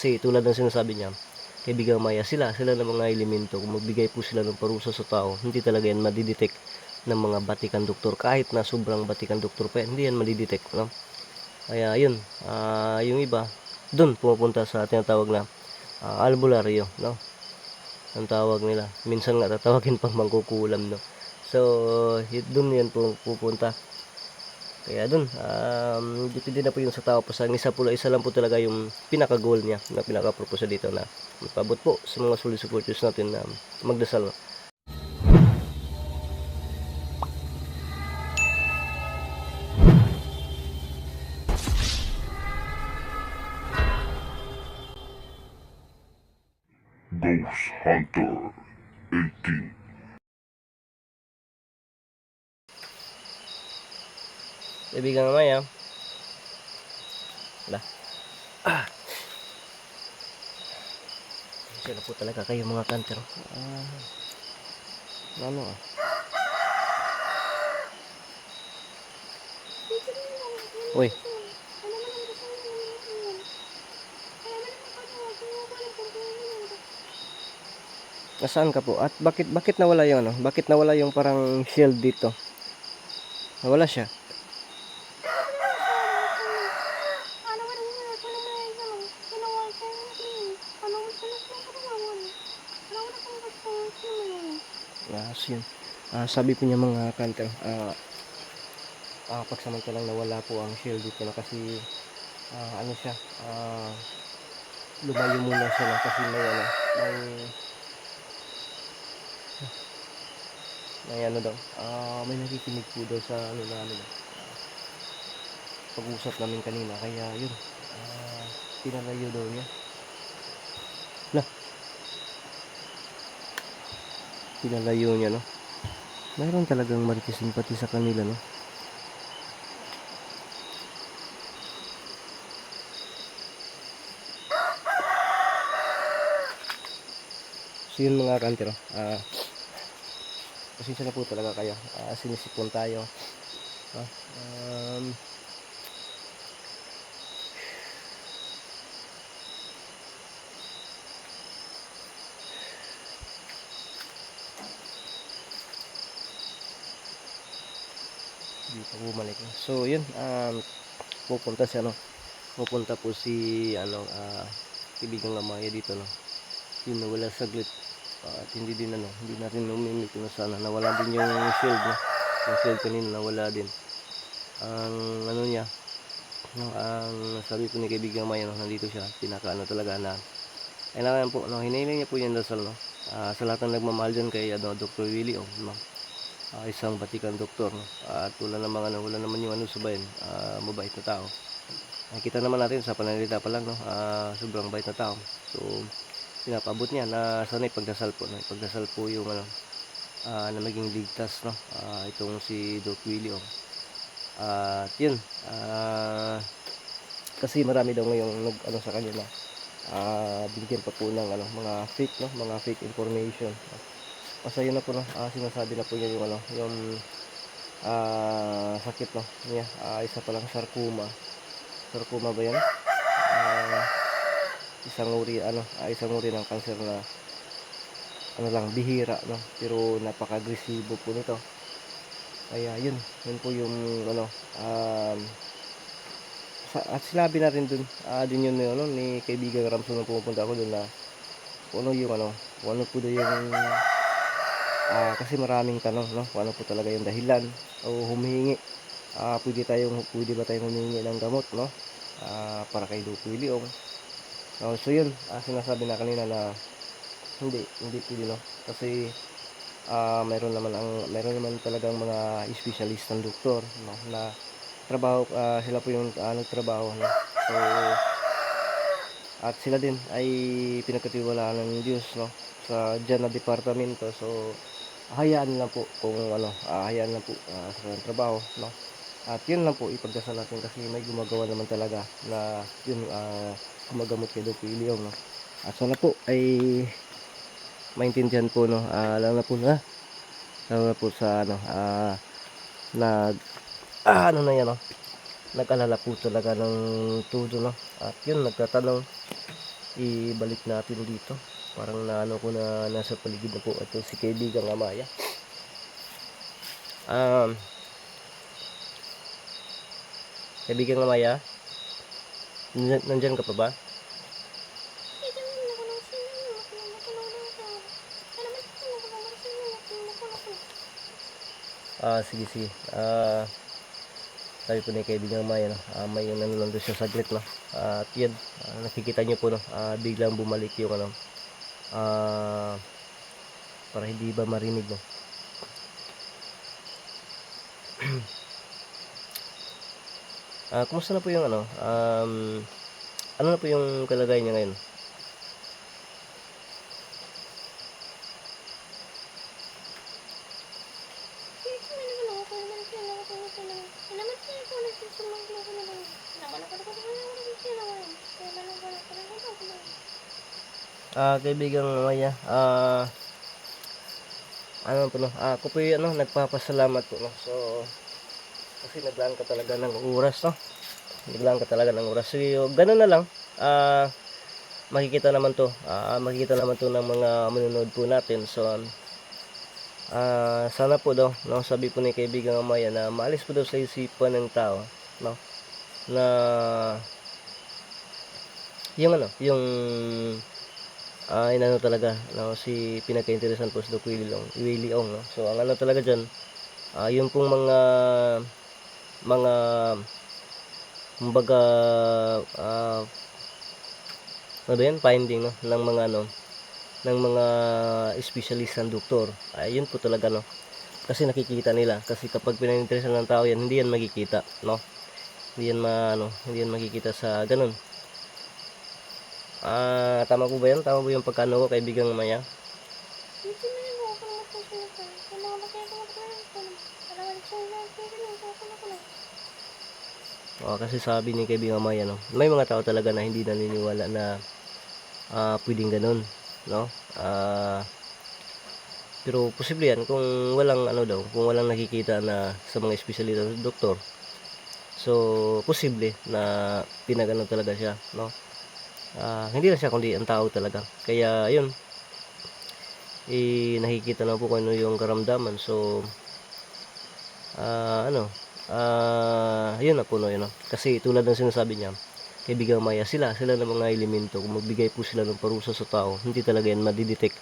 Kasi tulad ng sinasabi niya, kaibigang Maya, sila, sila ng mga elemento, kung magbigay po sila ng parusa sa tao, hindi talaga yan madidetect ng mga batikan doktor. Kahit na sobrang batikan doktor pa yan, hindi yan madidetect. No? Kaya yun, ah, yung iba, doon pumupunta sa tinatawag na ah, albularyo. No? Ang tawag nila. Minsan nga tatawagin pang mangkukulam. No? So, doon yan po pupunta. Kaya dun, um, depende na po yun sa tao. Basta ang isa po, isa lang po talaga yung pinaka-goal niya, na pinaka-purpose dito na magpabot po sa mga solid supporters natin na magdasal. Kaibigan nga Maya. Wala. Ah. Sila po talaga kayo mga kanter. Ah. Ano ah? Uy, nasaan ka po? At bakit bakit nawala yung ano? Bakit nawala yung parang shield dito? Nawala siya. Ah, so yun. Ah, sabi po niya mga kanter, ah, ah, pagsamantalang nawala po ang shield dito na kasi ah, ano siya, ah, lumayo muna siya na kasi may ano, may may ano daw, ah, may nakikinig po daw sa ano namin, ah, pag-usap namin kanina, kaya yun, ah, pinalayo daw niya. Pinalayo niya, no? Mayroon talagang marikisin pati sa kanila, no? So yun mga kantero, ah, pasensya na po talaga kayo, ah, sinisipon tayo, ah, um, dito bumalik so yun um, pupunta siya no pupunta po si ano ah kaibigang lamaya dito no? Yun nawala saglit. Ah, at hindi din ano hindi natin umimik na sana. Nawala din yung shield no? Yung shield kanina nawala din. Ang ano niya no, ang sabi po ni kaibigang Maya no, nandito siya pinaka ano talaga na kailangan po no hinihiling niya po yung dasal no Ah, sa lahat ng nagmamahal dyan kay ano, Dr. Willie oh, no? Ah, isang batikan doktor no? at wala namang ano, wala naman yung ano sa bayan ah, mabait na tao nakikita naman natin sa pananalita pa lang no? ah, sobrang bait na tao so pinapabot niya na sana ipagdasal po no? ipagdasal po yung ano ah, na maging ligtas no Ah, itong si Doc Willie oh. at yun ah, kasi marami daw ngayong nag ano sa kanya na ah, binigyan pa po ng ano, mga fake no mga fake information Basta yun na po no, ah, sinasabi na po niya yung ano, yung ah, sakit no niya, ah, isa pa lang sarcoma. Sarcoma ba 'yan? Ah, isang uri ano, ah, isang uri ng cancer na ano lang bihira no, pero napaka-agresibo po nito. Kaya yun, yun po yung ano, um, sa, at sinabi natin dun, ah, din yun ano, ni kaibigan Ramson nung pumupunta ako dun na ano yung ano, ano po yung Ah, kasi maraming tanong no? Kung ano po talaga yung dahilan o humihingi. Ah pwede tayong pwede ba tayong humingi ng gamot no? Ah, para kay Doc Willie Ong. Oh, so yun ah, sinasabi na kanina na hindi hindi pwede no? Kasi ah mayroon naman ang mayroon naman talagang mga specialist ng doktor no? Na trabaho ah, sila po yung ah, nagtrabaho no? So at sila din ay pinagkatiwalaan ng Diyos no? Sa dyan na departamento. So hayaan lang po kung ano ah, hayaan lang po ah, sa trabaho no? At yun lang po ipagdasal natin kasi may gumagawa naman talaga na yun ah, gumagamot kay Doc William no? At sana po ay maintindihan po no? Ah, lalo na po na lalo na po sa ano ah, nag ah, ano na yan no? Nag-alala po talaga ng tudo no? At yun nagtatanong ibalik natin dito. Parang naano ko na nasa paligid na po ito si kaibigang Amaya. Um, kaibigang Amaya, nandyan, nandyan ka pa ba? Ah, sige, sige. Ah, sabi po ni kaibigang Maya, no? ah, may yung nanonood siya saglit, no? Ah, at yun, ah, nakikita niyo po, no? Ah, biglang bumalik yung, ano, ah, para hindi ba marinig, no? ah, kumusta na po yung, ano, um, ano na po yung kalagayan niya ngayon? Ah, kaibigang Maya, ah, ano po no, ah, ako po yung ano, nagpapasalamat po no. So, kasi naglaan ka talaga ng oras no. Naglaan ka talaga ng oras. So, ganun na lang. Ah, makikita naman to. Ah, makikita naman to ng mga manonood po natin. So, ah, sana po daw, no, sabi po ni kaibigang Maya na maalis po daw sa isipan ng tao, no, na yung ano, yung ah inano talaga no si pinaka-interesan po si Doc Willie Long, Willie Ong no. So ang ano talaga diyan ah yung pong mga mga kumbaga ah ano ba yan? finding no ng mga ano ng mga espesyalista ng doktor. Ay yun po talaga no. Kasi nakikita nila kasi kapag pinaninteresan ng tao yan, hindi yan makikita, no. Hindi yan ma, ano, hindi yan makikita sa ganun. Ah, tama po ba yan? Tama po yung pagkano ko kaibigang Maya? Oh, kasi sabi ni kaibigang Maya, no, may mga tao talaga na hindi naniniwala na ah pwedeng ganun, no? Ah, pero posible yan kung walang ano daw, kung walang nakikita na sa mga espesyalista doktor. So, posible na pinagano talaga siya, no? Ah, hindi na siya kundi ang tao talaga. Kaya, yun. Eh, nakikita na po kung ano yung karamdaman. So, ah, ano, ah, yun na po, no, yun, no? Kasi tulad ng sinasabi niya, kaibigang Maya, sila, sila ng mga elemento, kung magbigay po sila ng parusa sa tao, hindi talaga yan madidetect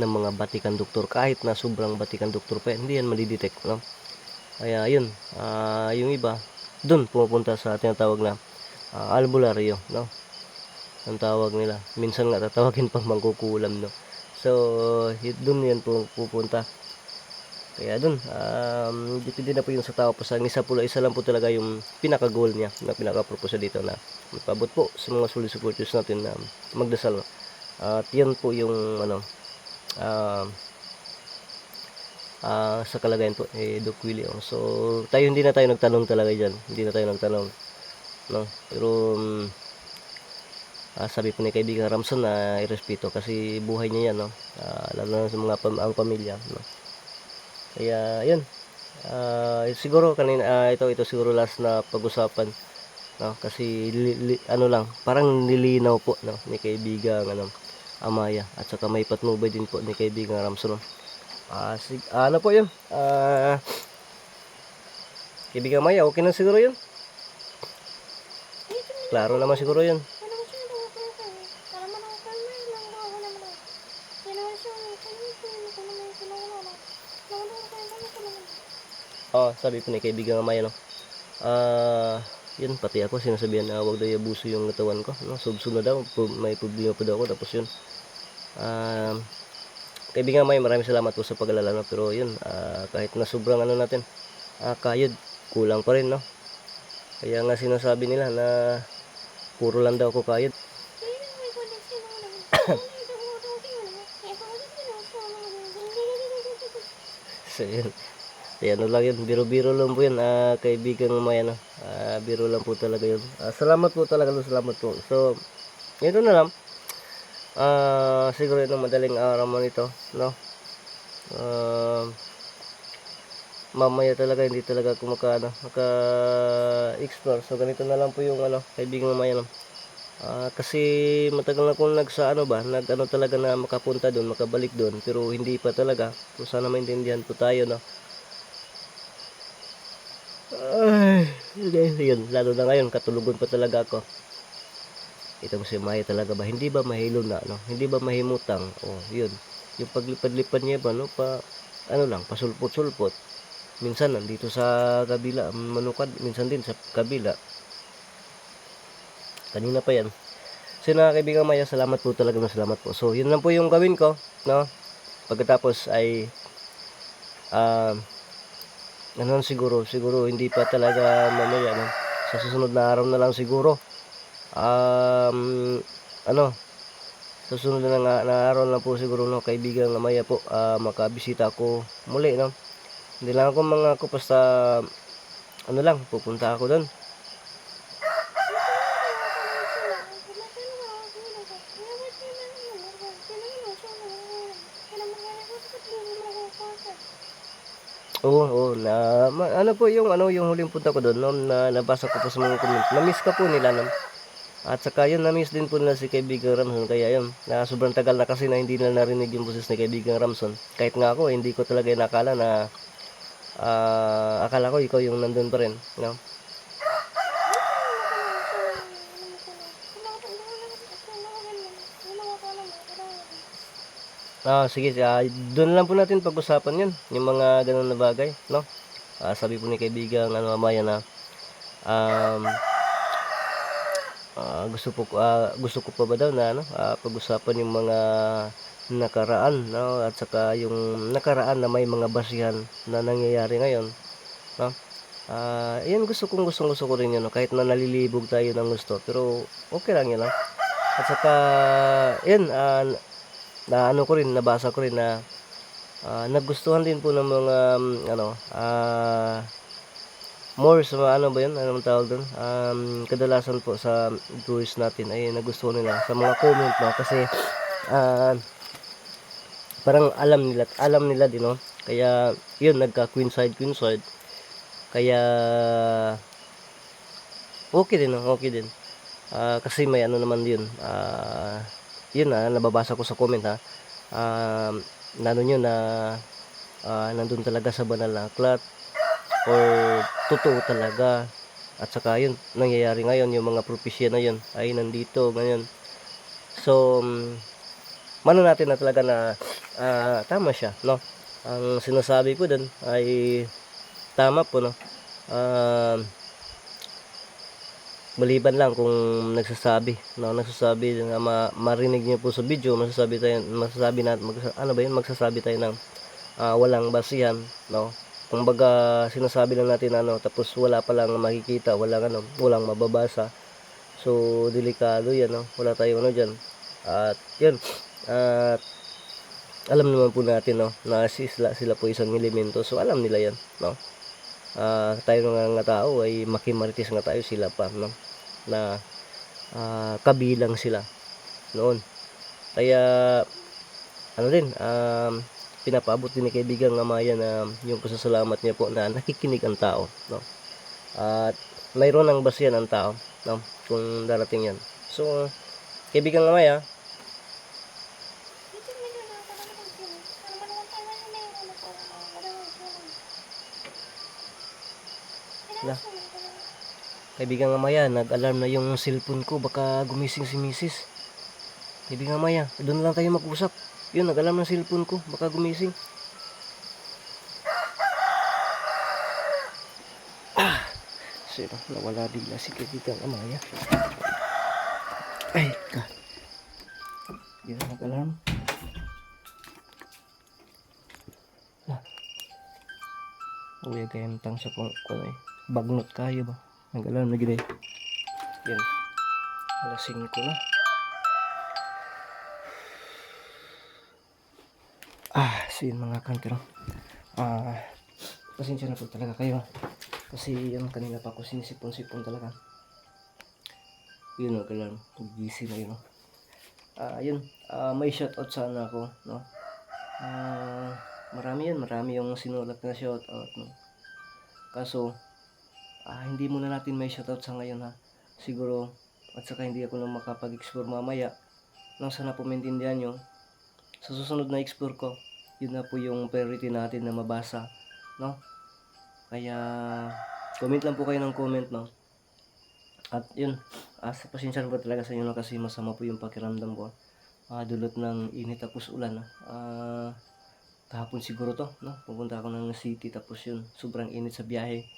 ng mga batikan doktor. Kahit na sobrang batikan doktor pa hindi yan madidetect, no? Kaya, yun, ah, yung iba, dun pumupunta sa tinatawag na ah, albularyo, no? Ang tawag nila. Minsan nga tatawagin pang mangkukulam, no? So, y- dun yan po pupunta. Kaya dun, um, depende na po yung sa tao po. Sa isa po, isa lang po talaga yung pinaka-goal niya, na pinaka-purpose niya dito na magpabot po sa mga solid supporters natin na magdasal. At yan po yung, ano, um, ah sa kalagayan po eh Doc Willie Ong. So tayo hindi na tayo nagtanong talaga diyan. Hindi na tayo nagtanong. No? Pero um, Ah, sabi po ni kaibigan Ramson na irespeto kasi buhay niya yan, no? Ah, lalo na sa mga pam- ang pamilya, no? Kaya, yun. Ah, siguro kanina, ah, ito, ito siguro last na pag-usapan, no? Kasi, li, li- ano lang, parang nilinaw po, no? Ni kaibigan, ano, Amaya. At saka may patnubay din po ni kaibigan Ramson, no? Ah, sig- ah, ano po yun? Ah, kaibigan Amaya, okay na siguro yun? Klaro naman siguro yun. Oh, sabi po ni kaibigan Amaya, no? Ah, yun, pati ako sinasabihan na huwag daw iabuso yung katawan ko, no? Subsub na daw, may problema pa daw ako, tapos yun. Ah, kaibigan Amaya, maraming salamat po sa pag-alala, no? Pero yun, ah, kahit na sobrang ano natin, ah, kayod, kulang pa rin, no? Kaya nga sinasabi nila na puro lang daw ako kayod. So, yun. Kaya ano lang yun, biro-biro lang po yun, ah, kaibigan mo yan, ah, biro lang po talaga yun. Ah, salamat po talaga, salamat po. So, ito na lang. Ah, siguro yun ang madaling araw mo nito, no? Ah, mamaya talaga, hindi talaga ako maka, ano, maka-explore. So, ganito na lang po yung, ano, kaibigan yan, no? Ah, kasi matagal na akong nagsa ano ba, nag ano talaga na makapunta doon, makabalik doon, pero hindi pa talaga. Kung sana maintindihan po tayo, no. Ay, yun, lalo na ngayon, katulugon pa talaga ako. Itong si Maya talaga ba, hindi ba mahilo na, no? Hindi ba mahimutang? Oh, yun. Yung paglipad-lipad niya ba, no? Pa, ano lang, pasulpot-sulpot. Minsan nandito sa kabila, manukad, minsan din sa kabila. Kanina pa yan. So yun, mga kaibigan Maya, salamat po talaga na salamat po. So yun lang po yung gawin ko, no? Pagkatapos ay um ano siguro, siguro hindi pa talaga mamaya, no? Sa susunod na araw na lang siguro. Um, ano, susunod na, nga, na araw lang po siguro, no, kaibigan Maya po, ah, makabisita ako muli, no? Hindi lang ako mga ako basta ano lang, pupunta ako doon. Oo, na ma- ano po yung ano yung huling punta ko doon, no, na nabasa ko po sa mga comment. Na-miss ka po nila, no? At saka yun, na-miss din po nila si kaibigan Ramson. Kaya yun, na sobrang tagal na kasi na hindi na narinig yung boses ni kaibigan Ramson. Kahit nga ako, hindi ko talaga nakala na ah, akala ko ikaw yung nandun pa rin, no? Ah, sige, ah, doon lang po natin pag-usapan yun, yung mga ganun na bagay, no? Ah, sabi po ni kaibigan, ano, Amaya na, um, ah, gusto po, ah, gusto ko pa ba daw na, ano, ah, pag-usapan yung mga nakaraan, no? At saka yung nakaraan na may mga basihan na nangyayari ngayon, no? Ah, yan gusto kong gustong gusto ko rin yun, no? kahit na nalilibog tayo ng gusto, pero okay lang yun, no? At saka, yan, ah, na ano ko rin nabasa ko rin na ah, nagustuhan din po ng mga um, ano ah more sa ano ba yun? Anong tawag doon um, kadalasan po sa viewers natin ay nagustuhan nila sa mga comment no kasi ah, parang alam nila alam nila din no? Kaya yun nagka queen side queen side kaya okay din no? Okay din. Ah, kasi may ano naman yun ah yun na nababasa ko sa comment ha. Um, nano yun na ah, nandun talaga sa banal na aklat or totoo talaga. At saka yun nangyayari ngayon yung mga propesya na yun ay nandito ganyan. So um, mano natin na talaga na ah, tama siya no? Ang sinasabi ko dun ay tama po no? Um, maliban lang kung nagsasabi no? Nagsasabi na ma, marinig niyo po sa video masasabi tayo masasabi natin mag, ano ba yun? Magsasabi tayo ng ah, walang basihan no? Kumbaga sinasabi lang natin ano tapos wala pa lang makikita walang ano walang mababasa. So delikado yan no? Wala tayong ano diyan at yun. At alam naman po natin no? Na sila, sila po isang elemento. So alam nila yan no Ah, tayo nga nga tao ay makimaritis nga tayo sila pa no? Na ah, kabilang sila noon. Kaya ano din um, pinapaabot din ni kaibigan nga Maya na yung pasasalamat niya po na nakikinig ang tao no? At mayroon ng basihan ang tao no? Kung darating yan. So kaibigan nga Maya kaibigan nga Maya nag-alarm na yung cellphone ko. Baka gumising si misis. Kaibigan nga Maya doon na lang tayo mag-usap. Yun nag-alarm ng cellphone ko. Baka gumising. Ah! Sino nawala bigla si kaibigan nga Maya. Ay ka. Na nag-alarm. Ah. Uy, kayantang sa kung kung eh. Bagnot kayo ba? Nag-alarm na gini. Yan. Alas 5 na. Ah, sin mga kanker. Ah, pasensya na po talaga kayo. ah. Kasi yan kanina pa ako sinisipon-sipon talaga. Yun nag-alarm. Gising na yun. oh. Ah, yun. Ah, may shoutout sana ako, no? Ah, marami yan, marami yung sinulat na shoutout, no? Kaso, ah, hindi muna natin may shoutout sa ngayon ha. Siguro at saka hindi ako na makapag-explore mamaya. Nang sana po maintindihan nyo. Sa susunod na explore ko yun na po yung priority natin na mabasa no? Kaya comment lang po kayo ng comment no? At yun ah, sa pasensya po talaga sa inyo no, kasi masama po yung pakiramdam ko. Ah, dulot ng init tapos ulan no? ah, kahapon siguro to no? Pupunta ako ng city tapos yun sobrang init sa biyahe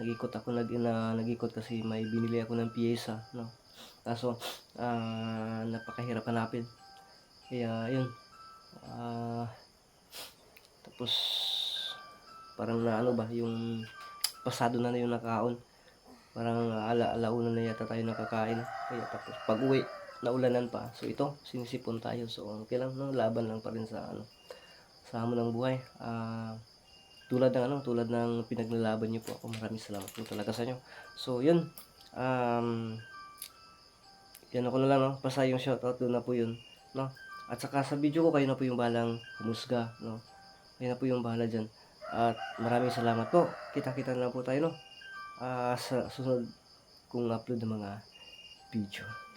nagikot ako nag na, nagikot kasi may binili ako ng piyesa no? Kaso ah, napakahirap hanapin. Kaya yun. Ah tapos parang na ano ba yung pasado na na yung nakaon. Parang ala alauna na yata tayo nakakain. Kaya tapos pag uwi naulanan pa. So ito sinisipon tayo. So okay lang no? Laban lang pa rin sa ano sa hamon ng buhay. Ah tulad ng ano tulad ng pinaglalaban niyo po ako. Maraming salamat po talaga sa inyo. So yun. Um yan ako na lang no? Basta yung shoutout doon na po yun no? At saka sa video ko kayo na po yung balang humusga no? Kayo na po yung bahala dyan. At maraming salamat po. Kita kita na lang po tayo no? Ah, sa susunod kong upload ng mga video